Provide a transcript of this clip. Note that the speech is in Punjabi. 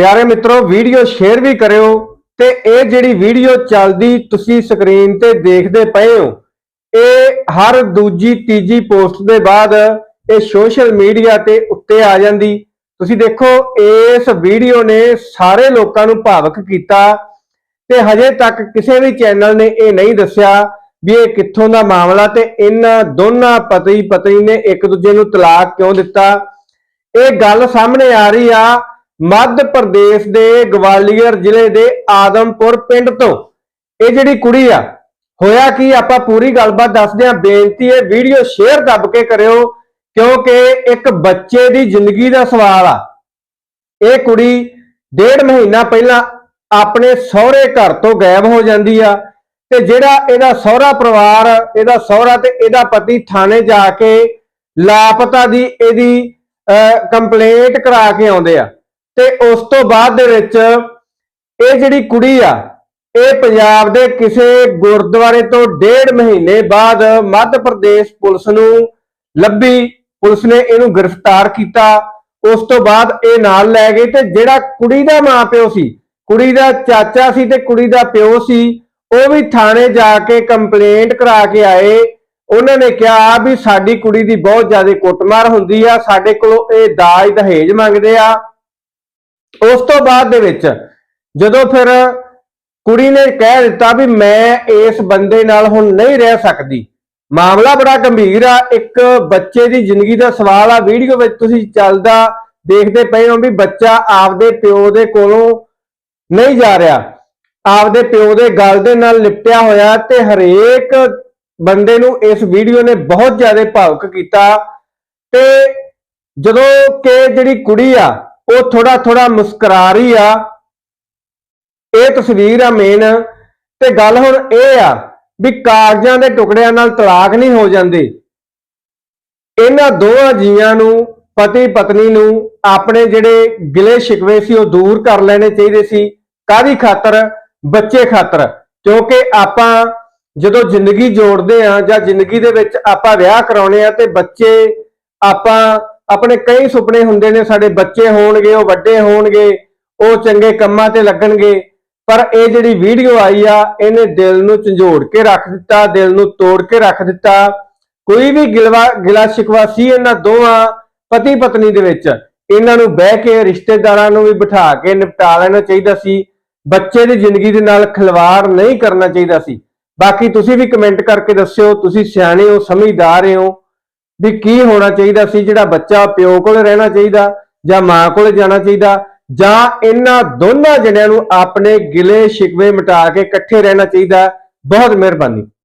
ਪਿਆਰੇ ਮਿੱਤਰੋ ਵੀਡੀਓ ਸ਼ੇਅਰ ਵੀ ਕਰਿਓ ਤੇ ਇਹ ਜਿਹੜੀ ਵੀਡੀਓ ਚੱਲਦੀ ਤੁਸੀਂ ਸਕਰੀਨ ਤੇ ਦੇਖਦੇ ਪਏ ਹੋ, ਇਹ ਹਰ ਦੂਜੀ, ਤੀਜੀ ਪੋਸਟ ਦੇ ਬਾਅਦ ਇਹ ਸੋਸ਼ਲ ਮੀਡੀਆ ਤੇ ਉੱਤੇ ਆ ਜਾਂਦੀ। ਤੁਸੀਂ ਦੇਖੋ, ਇਸ ਵੀਡੀਓ ਨੇ ਸਾਰੇ ਲੋਕਾਂ ਨੂੰ ਭਾਵਕ ਕੀਤਾ ਤੇ ਹਜੇ ਤੱਕ ਕਿਸੇ ਵੀ ਚੈਨਲ ਨੇ ਇਹ ਨਹੀਂ ਦੱਸਿਆ ਵੀ ਇਹ ਕਿੱਥੋਂ ਦਾ ਮਾਮਲਾ ਤੇ ਇਹਨਾਂ ਦੋਨਾਂ ਪਤੀ ਪਤਨੀ ਨੇ ਇੱਕ ਦੂਜੇ ਨੂੰ ਤਲਾਕ ਕਿਉਂ ਦਿੱਤਾ। ਇਹ ਗੱਲ ਸਾਹਮਣੇ ਆ ਰਹੀ ਆ ਮੱਧ ਪ੍ਰਦੇਸ਼ ਦੇ ਗਵਾਲੀਅਰ ਜ਼ਿਲ੍ਹੇ ਦੇ ਆਦਮਪੁਰ ਪਿੰਡ ਤੋਂ। ਇਹ ਜਿਹੜੀ ਕੁੜੀ ਆ, ਹੋਇਆ ਕਿ ਆਪਾਂ ਪੂਰੀ ਗੱਲਬਾਤ ਦੱਸਦੇ ਹਾਂ। ਬੇਨਤੀ ਹੈ, ਵੀਡੀਓ ਸ਼ੇਅਰ ਦੱਬ ਕੇ ਕਰਿਓ, ਕਿਉਂਕਿ ਇੱਕ ਬੱਚੇ ਦੀ ਜ਼ਿੰਦਗੀ ਦਾ ਸਵਾਲ ਆ। ਇਹ ਕੁੜੀ ਡੇਢ ਮਹੀਨਾ ਪਹਿਲਾਂ ਆਪਣੇ ਸਹੁਰੇ ਘਰ ਤੋਂ ਗਾਇਬ ਹੋ ਜਾਂਦੀ ਆ ਤੇ ਜਿਹੜਾ ਇਹਦਾ ਸਹੁਰਾ ਪਰਿਵਾਰ, ਇਹਦਾ ਸਹੁਰਾ ਤੇ ਇਹਦਾ ਪਤੀ ਥਾਣੇ ਜਾ ਕੇ ਲਾਪਤਾ ਦੀ ਇਹਦੀ ਕੰਪਲੇਂਟ ਕਰਾ ਕੇ ਆਉਂਦੇ ਆ। ਤੇ ਉਸ ਤੋਂ ਬਾਅਦ ਦੇ ਵਿੱਚ ਇਹ ਜਿਹੜੀ ਕੁੜੀ ਆ, ਇਹ ਪੰਜਾਬ ਦੇ ਕਿਸੇ ਗੁਰਦੁਆਰੇ ਤੋਂ ਡੇਢ ਮਹੀਨੇ ਬਾਅਦ ਮੱਧ ਪ੍ਰਦੇਸ਼ ਪੁਲਿਸ ਨੂੰ ਲੱਭੀ। ਪੁਲਿਸ ਨੇ ਇਹਨੂੰ ਗ੍ਰਿਫਤਾਰ ਕੀਤਾ। ਉਸ ਤੋਂ ਬਾਅਦ ਇਹ ਨਾਲ ਲੈ ਗਏ ਤੇ ਜਿਹੜਾ ਕੁੜੀ ਦਾ ਮਾਪਿਓ ਸੀ, ਕੁੜੀ ਦਾ ਚਾਚਾ ਸੀ ਤੇ ਕੁੜੀ ਦਾ ਪਿਓ ਸੀ, ਉਹ ਵੀ ਥਾਣੇ ਜਾ ਕੇ ਕੰਪਲੇਂਟ ਕਰਾ ਕੇ ਆਏ। ਉਹਨਾਂ ਨੇ ਕਿਹਾ ਵੀ ਸਾਡੀ ਕੁੜੀ ਦੀ ਬਹੁਤ ਜ਼ਿਆਦਾ ਕੁੱਟਮਾਰ ਹੁੰਦੀ ਆ, ਸਾਡੇ ਕੋਲੋਂ ਇਹ ਦਾਜ ਦਹੇਜ ਮੰਗਦੇ ਆ। ਉਸ ਤੋਂ ਬਾਅਦ ਦੇ ਵਿੱਚ ਜਦੋਂ ਫਿਰ ਕੁੜੀ ਨੇ ਕਹਿ ਦਿੱਤਾ ਵੀ ਮੈਂ ਇਸ ਬੰਦੇ ਨਾਲ ਹੁਣ ਨਹੀਂ ਰਹਿ ਸਕਦੀ। ਮਾਮਲਾ ਬੜਾ ਗੰਭੀਰ ਆ। ਇੱਕ ਬੱਚੇ ਦੀ ਜ਼ਿੰਦਗੀ ਦਾ ਸਵਾਲ ਆ। ਵੀਡੀਓ ਵਿੱਚ ਤੁਸੀਂ ਚੱਲਦਾ ਦੇਖਦੇ ਪਏ ਹੋ ਵੀ ਬੱਚਾ ਆਪਦੇ ਪਿਓ ਦੇ ਕੋਲੋਂ ਨਹੀਂ ਜਾ ਰਿਹਾ। ਆਪਦੇ ਪਿਓ ਦੇ ਗਲ ਦੇ ਨਾਲ ਲਿਪਟਿਆ ਹੋਇਆ ਤੇ ਹਰੇਕ ਬੰਦੇ ਨੂੰ ਇਸ ਵੀਡੀਓ ਨੇ ਬਹੁਤ ਜ਼ਿਆਦਾ ਭਾਵੁਕ ਕੀਤਾ। ਤੇ ਜਦੋਂ ਕਿ ਜਿਹੜੀ ਕੁੜੀ ਆ ਉਹ ਥੋੜਾ ਥੋੜਾ ਮੁਸਕਰਾ ਰਹੀ ਆ। ਇਹ ਤਸਵੀਰ ਆ ਮੇਨ ਤੇ ਗੱਲ ਹੁਣ ਇਹ ਆ ਵੀ ਕਾਗਜ਼ਾਂ ਦੇ ਟੁਕੜਿਆਂ ਨਾਲ ਤਲਾਕ ਨਹੀਂ ਹੋ ਜਾਂਦੀ। ਇਹਨਾਂ ਦੋਹਾਂ ਜੀਆਂ ਨੂੰ, ਪਤੀ ਪਤਨੀ ਨੂੰ ਆਪਣੇ ਜਿਹੜੇ ਗਿਲੇ ਸ਼ਿਕਵੇ ਸੀ, ਉਹ ਦੂਰ ਕਰ ਲੈਣੇ ਚਾਹੀਦੇ ਸੀ। ਕਾਦੀ ਖਾਤਰ? ਬੱਚੇ ਖਾਤਰ। ਕਿਉਂਕਿ ਆਪਾਂ ਜਦੋਂ ਜ਼ਿੰਦਗੀ ਜੋੜਦੇ ਆ ਜਾਂ ਜ਼ਿੰਦਗੀ ਦੇ ਵਿੱਚ ਆਪਾਂ ਵਿਆਹ ਕਰਾਉਣੇ ਆ ਤੇ ਬੱਚੇ ਆਪਾਂ ਆਪਣੇ ਕਈ ਸੁਪਨੇ ਹੁੰਦੇ ਨੇ, ਸਾਡੇ ਬੱਚੇ ਹੋਣਗੇ, ਉਹ ਵੱਡੇ ਹੋਣਗੇ, ਉਹ ਚੰਗੇ ਕੰਮਾਂ ਤੇ ਲੱਗਣਗੇ, ਪਰ ਇਹ ਜਿਹੜੀ ਵੀਡੀਓ ਆਈ ਆ, ਇਹਨੇ ਦਿਲ ਨੂੰ ਝੰਜੋੜ ਕੇ ਰੱਖ ਦਿੱਤਾ, ਦਿਲ ਨੂੰ ਤੋੜ ਕੇ ਰੱਖ ਦਿੱਤਾ। ਕੋਈ ਵੀ ਗਿਲਵਾ, ਗਿਲਾ ਸ਼ਿਕਵਾ ਸੀ ਇਹਨਾਂ ਦੋਵਾਂ ਪਤੀ ਪਤਨੀ ਦੇ ਵਿੱਚ। ਇਹਨਾਂ ਨੂੰ ਬਹਿ ਕੇ, ਰਿਸ਼ਤੇਦਾਰਾਂ ਨੂੰ ਵੀ ਬਿਠਾ ਕੇ ਨਿਪਟਾ ਲੈਣਾ ਚਾਹੀਦਾ ਸੀ। ਬੱਚੇ ਦੀ ਜ਼ਿੰਦਗੀ ਦੇ ਨਾਲ ਖਿਲਵਾੜ ਨਹੀਂ ਕਰਨਾ ਚਾਹੀਦਾ ਸੀ। ਬਾਕੀ ਤੁਸੀਂ ਵੀ ਕਮੈਂਟ ਕਰਕੇ ਦੱਸਿਓ, ਤੁਸੀਂ ਸਿਆਣੇ ਹੋ, ਸਮਝਦਾਰ ਹੋ। ਵੀ ਕੀ ਹੋਣਾ ਚਾਹੀਦਾ ਸੀ, ਜਿਹੜਾ ਬੱਚਾ ਪਿਓ ਕੋਲ ਰਹਿਣਾ ਚਾਹੀਦਾ ਜਾਂ ਮਾਂ ਕੋਲ ਜਾਣਾ ਚਾਹੀਦਾ ਜਾਂ ਇਹਨਾਂ ਦੋਨਾਂ ਜਣਿਆਂ ਨੂੰ ਆਪਣੇ ਗਿਲੇ ਸ਼ਿਕਵੇ ਮਿਟਾ ਕੇ ਇਕੱਠੇ ਰਹਿਣਾ ਚਾਹੀਦਾ, ਬਹੁਤ ਮਿਹਰਬਾਨੀ।